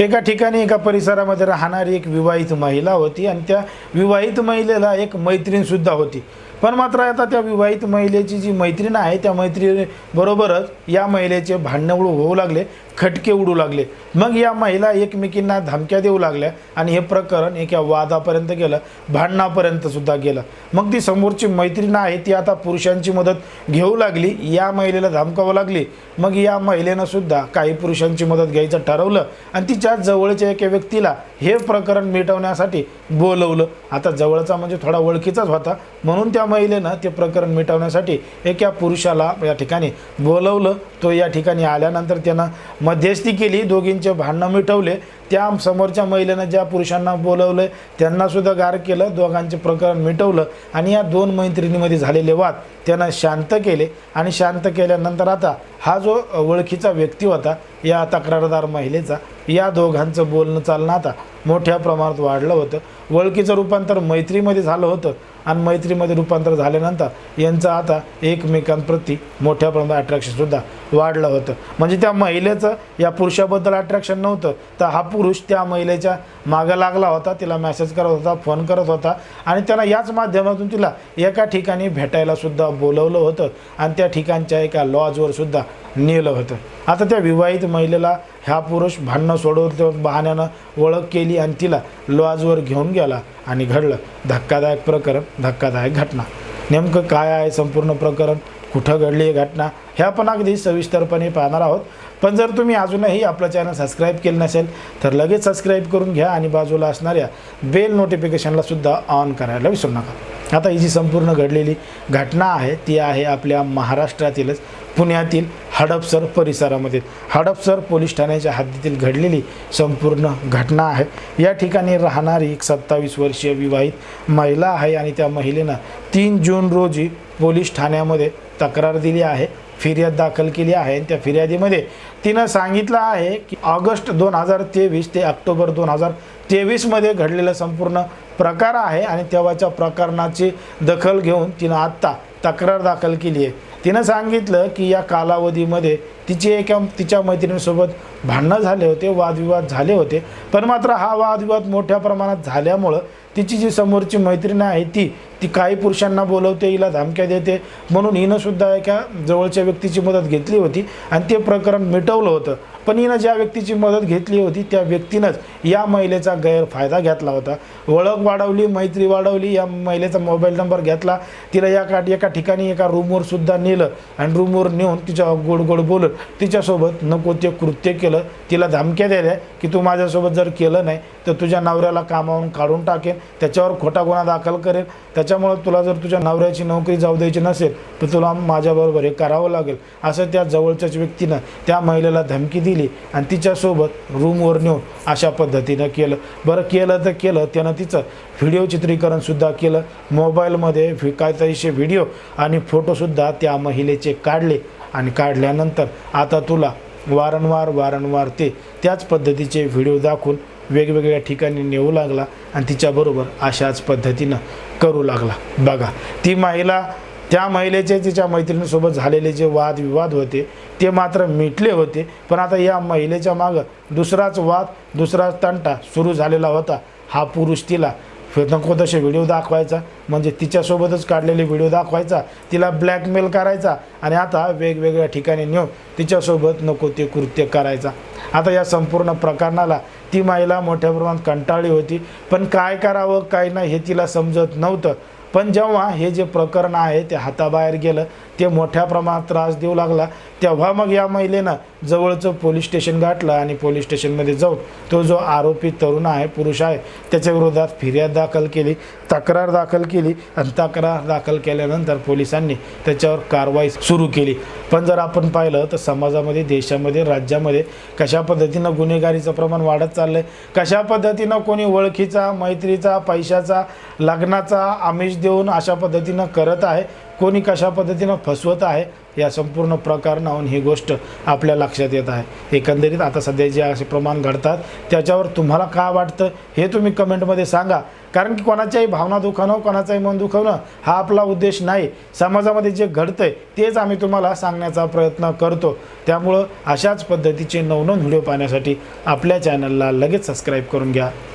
एका ठिकाणी एका परिसरामध्ये राहणारी एक विवाहित महिला होती आणि त्या विवाहित महिलेला एक मैत्रीणसुद्धा होती. पण मात्र आता त्या विवाहित महिलेची जी मैत्रीण आहे त्या मैत्रिणीबरोबरच या महिलेचे भांडणं उडू होऊ लागले खटके उडू लागले. मग या महिला एकमेकींना धमक्या देऊ लागल्या आणि हे प्रकरण एका वादापर्यंत गेलं भांडणापर्यंत सुद्धा गेलं. मग ती समोरची मैत्रीण आहे ती आता पुरुषांची मदत घेऊ लागली या महिलेला धमकावं लागली. मग या महिलेनं सुद्धा काही पुरुषांची मदत घ्यायचं ठरवलं आणि तिच्या जवळच्या एका व्यक्तीला हे प्रकरण मिटवण्यासाठी बोलवलं. आता जवळचा म्हणजे थोडा ओळखीचाच होता म्हणून त्या महिलेनं ते प्रकरण मिटवण्यासाठी एका पुरुषाला या ठिकाणी बोलवलं. तो या ठिकाणी आल्यानंतर त्यानं मध्यस्थी केली दोघींचे भांडणं मिटवले. त्या समोरच्या महिलेनं ज्या पुरुषांना बोलवलं त्यांनासुद्धा गार केलं दोघांचे प्रकरण मिटवलं आणि या दोन मैत्रिणीमध्ये झालेले वाद त्यानं शांत केले आणि शांत केल्यानंतर आता हा जो ओळखीचा व्यक्ती होता या तक्रारदार महिलेचा या दोघांचं बोलणं चालणं आता मोठ्या प्रमाणात वाढलं होतं. ओळखीचं रूपांतर मैत्रीमध्ये झालं होतं आणि मैत्रीमध्ये रूपांतर झाल्यानंतर यांचं आता एकमेकांप्रती मोठ्या प्रमाणात अट्रॅक्शनसुद्धा वाढलं होतं. म्हणजे त्या महिलेचं या पुरुषाबद्दल अट्रॅक्शन नव्हतं. तर हा पुरुष त्या महिलेच्या मागं लागला होता तिला मेसेज करत होता फोन करत होता आणि त्याला याच माध्यमातून तिला एका ठिकाणी भेटायलासुद्धा बोलवलं होतं आणि त्या ठिकाणच्या एका लॉजवर सुद्धा नेलं होतं. आता त्या विवाहित महिलेला ह्या पुरुष भांडणं सोडवत बहाण्यानं ओळख केली आणि तिला लॉजवर घेऊन गेला आणि घडलं. धक्कादायक प्रकरण धक्कादायक घटना. नेमकं काय आहे संपूर्ण प्रकरण? कुठं घडली ही घटना? ह्या आपण अगदी सविस्तरपणे पाहणार आहोत. पण जर तुम्ही अजूनही आपलं चॅनल सबस्क्राईब केलं नसेल तर लगेच सबस्क्राईब करून घ्या आणि बाजूला असणाऱ्या बेल नोटिफिकेशनला सुद्धा ऑन करायला विसरू नका. आता ही जी संपूर्ण घडलेली घटना आहे ती आहे आपल्या महाराष्ट्रातीलच. पुण्यातील हडपसर परिसरामध्ये. हडपसर पोलीस ठाण्याच्या हद्दीतील घडलेली संपूर्ण घटना आहे. या ठिकाणी राहणारी एक सत्तावीस वर्षीय विवाहित महिला आहे आणि त्या महिलेनं तीन जून रोजी पोलीस ठाण्यामध्ये तक्रार दिली आहे फिर्याद दाखल केली आहे आणि त्या फिर्यादीमध्ये तिनं सांगितलं आहे की ऑगस्ट दोन हजार तेवीस ते ऑक्टोबर दोन हजार तेवीसमध्ये घडलेला संपूर्ण प्रकार आहे आणि तेव्हाच्या प्रकरणाची दखल घेऊन तिनं आत्ता तक्रार दाखल केली आहे. तिनं सांगितलं की या कालावधीमध्ये तिची एका तिच्या मैत्रिणीसोबत भांडणं झाले होते वादविवाद झाले होते. पण मात्र हा वादविवाद मोठ्या प्रमाणात झाल्यामुळं तिची जी समोरची मैत्रीण आहे ती ती काही पुरुषांना बोलवते हिला धमक्या देते. म्हणून हिनंसुद्धा एका जवळच्या व्यक्तीची मदत घेतली होती आणि ते प्रकरण मिटवलं होतं. पण हिनं ज्या व्यक्तीची मदत घेतली होती त्या व्यक्तीनंच या महिलेचा गैरफायदा घेतला होता. ओळख वाढवली मैत्री वाढवली या महिलेचा मोबाईल नंबर घेतला. तिला या का एका ठिकाणी एका रूमवर सुद्धा नेलं आणि रूमवर नेऊन तिच्या गोड गोड बोलत तिच्यासोबत नको ते कृत्य केलं. तिला धमक्या दिल्या की तू माझ्यासोबत जर केलं नाही तर तुझ्या नवऱ्याला कामावून काढून टाकेन. त्याच्यावर खोटा गुन्हा दाखल करेल. त्याच्यामुळं तुला जर तुझ्या नवऱ्याची नोकरी जाऊ द्यायची नसेल तर तुला माझ्याबरोबर हे करावं लागेल. असं त्या जवळच्याच व्यक्तीनं त्या महिलेला धमकी दिली आणि तिच्यासोबत रूमवर नेऊन अशा पद्धतीनं केलं. बरं केलं तर केलं. त्यानं तिचं व्हिडिओ चित्रीकरणसुद्धा केलं. मोबाईलमध्ये व्हि- काहीतरीशे व्हिडिओ आणि फोटोसुद्धा त्या महिलेचे काढले आणि काढल्यानंतर आता तुला वारंवार वारंवार ते त्याच पद्धतीचे व्हिडिओ दाखवून वेगवेगळ्या ठिकाणी नेऊ लागला आणि तिच्याबरोबर अशाच पद्धतीनं करू लागला. बघा ती महिला त्या महिलेचे तिच्या मैत्रिणीसोबत झालेले जे वादविवाद होते ते मात्र मिटले होते. पण आता या महिलेच्या मागं दुसराच वाद दुसराच तंटा सुरू झालेला होता. हा पुरुष तिला नको तसे व्हिडिओ दाखवायचा म्हणजे तिच्यासोबतच काढलेले व्हिडिओ दाखवायचा तिला ब्लॅकमेल करायचा आणि आता वेगवेगळ्या ठिकाणी नेऊन तिच्यासोबत नको ते कृत्य करायचा. आता या संपूर्ण प्रकरणाला ती महिला मोठ्या प्रमाणात कंटाळली होती. पण काय करावं काय नाही हे तिला समजत नव्हतं. पण जेव्हा हे जे प्रकरण आहे ते हाताबाहेर गेलं ते मोठ्या प्रमाणात त्रास देऊ लागला तेव्हा मग या महिलेनं जवळचं पोलीस स्टेशन गाठलं आणि पोलीस स्टेशनमध्ये जाऊन तो जो आरोपी तरुण आहे पुरुष आहे त्याच्या विरोधात फिर्याद दाखल केली तक्रार दाखल केली आणि तक्रार दाखल केल्यानंतर पोलिसांनी त्याच्यावर कारवाई सुरू केली. पण जर आपण पाहिलं तर समाजामध्ये देशामध्ये राज्यामध्ये कशा पद्धतीनं गुन्हेगारीचं प्रमाण वाढत चाललं आहे कशा पद्धतीनं कोणी ओळखीचा मैत्रीचा पैशाचा लग्नाचा आमिष देऊन अशा पद्धतीनं करत आहे. कोणी कशा पद्धतीनं फसवत आहे या संपूर्ण प्रकरणाहून ही गोष्ट आपल्या लक्षात येत आहे. एकंदरीत आता सध्या जे असे प्रमाण घडतात त्याच्यावर तुम्हाला का वाटतं हे तुम्ही कमेंटमध्ये सांगा. कारण की कोणाच्याही भावना दुखावणं कोणाचाही मन दुखवणं हा आपला उद्देश नाही. समाजामध्ये जे घडतं आहे तेच आम्ही तुम्हाला सांगण्याचा प्रयत्न करतो. त्यामुळं अशाच पद्धतीचे नवनवन व्हिडिओ पाहण्यासाठी आपल्या चॅनलला लगेच सबस्क्राईब करून घ्या.